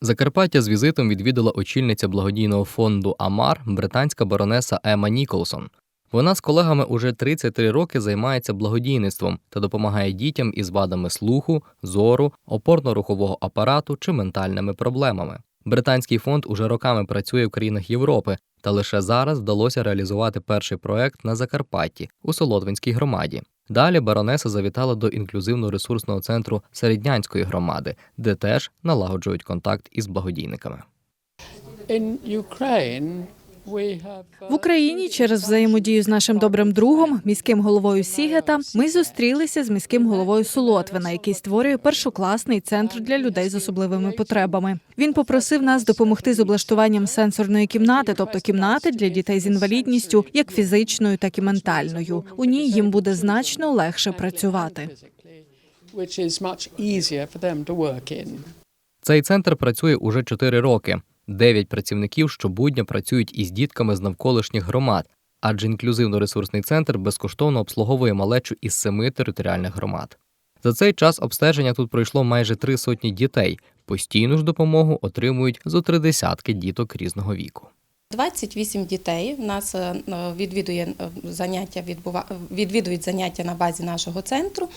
Закарпаття з візитом відвідала очільниця благодійного фонду Амар британська баронеса Ема Ніколсон. Вона з колегами уже 33 роки займається благодійництвом та допомагає дітям із вадами слуху, зору, опорно-рухового апарату чи ментальними проблемами. Британський фонд уже роками працює в країнах Європи, та лише зараз вдалося реалізувати перший проект на Закарпатті у Солодвинській громаді. Далі баронеса завітала до інклюзивно-ресурсного центру Середнянської громади, де теж налагоджують контакт із благодійниками. In Ukraine, В Україні через взаємодію з нашим добрим другом, міським головою Сігета, ми зустрілися з міським головою Солотвина, який створює першокласний центр для людей з особливими потребами. Він попросив нас допомогти з облаштуванням сенсорної кімнати, тобто кімнати для дітей з інвалідністю, як фізичною, так і ментальною. У ній їм буде значно легше працювати. Цей центр працює уже 4 роки. Дев'ять працівників щобудня працюють із дітками з навколишніх громад, адже інклюзивно-ресурсний центр безкоштовно обслуговує малечу із семи територіальних громад. За цей час обстеження тут пройшло майже три сотні дітей. Постійну ж допомогу отримують зо три десятки діток різного віку. 28 дітей в нас е, відвідує е, заняття, відвідують заняття на базі нашого центру.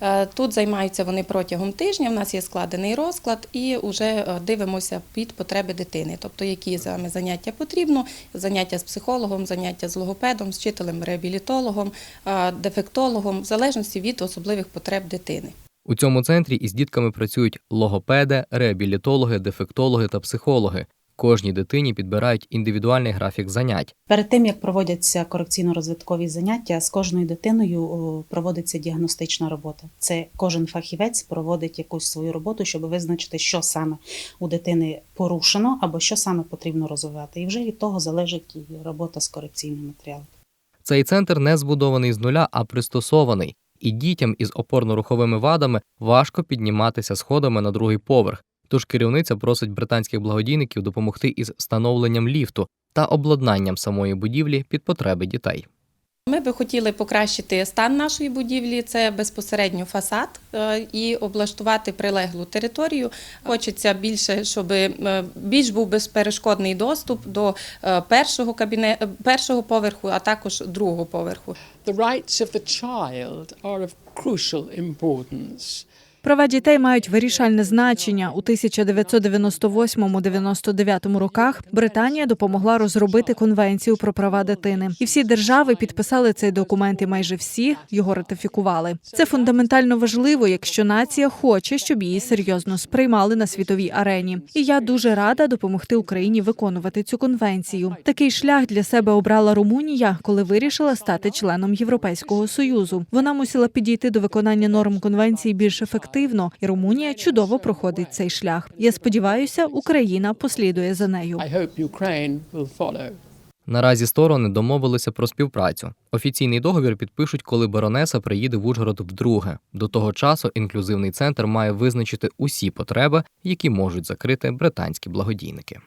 Е, Тут займаються вони протягом тижня. У нас є складений розклад і вже дивимося під потреби дитини. Тобто, які саме заняття потрібно, заняття з психологом, заняття з логопедом, з вчителем реабілітологом, е, дефектологом, в залежності від особливих потреб дитини. У цьому центрі із дітками працюють логопеди, реабілітологи, дефектологи та психологи. Кожній дитині підбирають індивідуальний графік занять. Перед тим як проводяться корекційно-розвиткові заняття, з кожною дитиною проводиться діагностична робота. Це кожен фахівець проводить якусь свою роботу, щоб визначити, що саме у дитини порушено або що саме потрібно розвивати. І вже від того залежить і робота з корекційним матеріалом. Цей центр не збудований з нуля, а пристосований, і дітям із опорно-руховими вадами важко підніматися сходами на другий поверх. Тож керівниця просить британських благодійників допомогти із встановленням ліфту та обладнанням самої будівлі під потреби дітей. Ми би хотіли покращити стан нашої будівлі, це безпосередньо фасад е, і облаштувати прилеглу територію. Хочеться більше, щоб е, більш був безперешкодний доступ до е, першого кабінету, першого поверху, а також другого поверху. The rights of the child are of crucial importance. Права дітей мають вирішальне значення. У 1998-99 роках Британія допомогла розробити конвенцію про права дитини, і всі держави підписали цей документ, і майже всі його ратифікували. Це фундаментально важливо, якщо нація хоче, щоб її серйозно сприймали на світовій арені. І я дуже рада допомогти Україні виконувати цю конвенцію. Такий шлях для себе обрала Румунія, коли вирішила стати членом Європейського союзу. Вона мусила підійти до виконання норм конвенції більш ефективно, і Румунія чудово проходить цей шлях. Я сподіваюся, Україна послідує за нею. Наразі сторони домовилися про співпрацю. Офіційний договір підпишуть, коли баронеса приїде в Ужгород вдруге. До того часу інклюзивний центр має визначити усі потреби, які можуть закрити британські благодійники.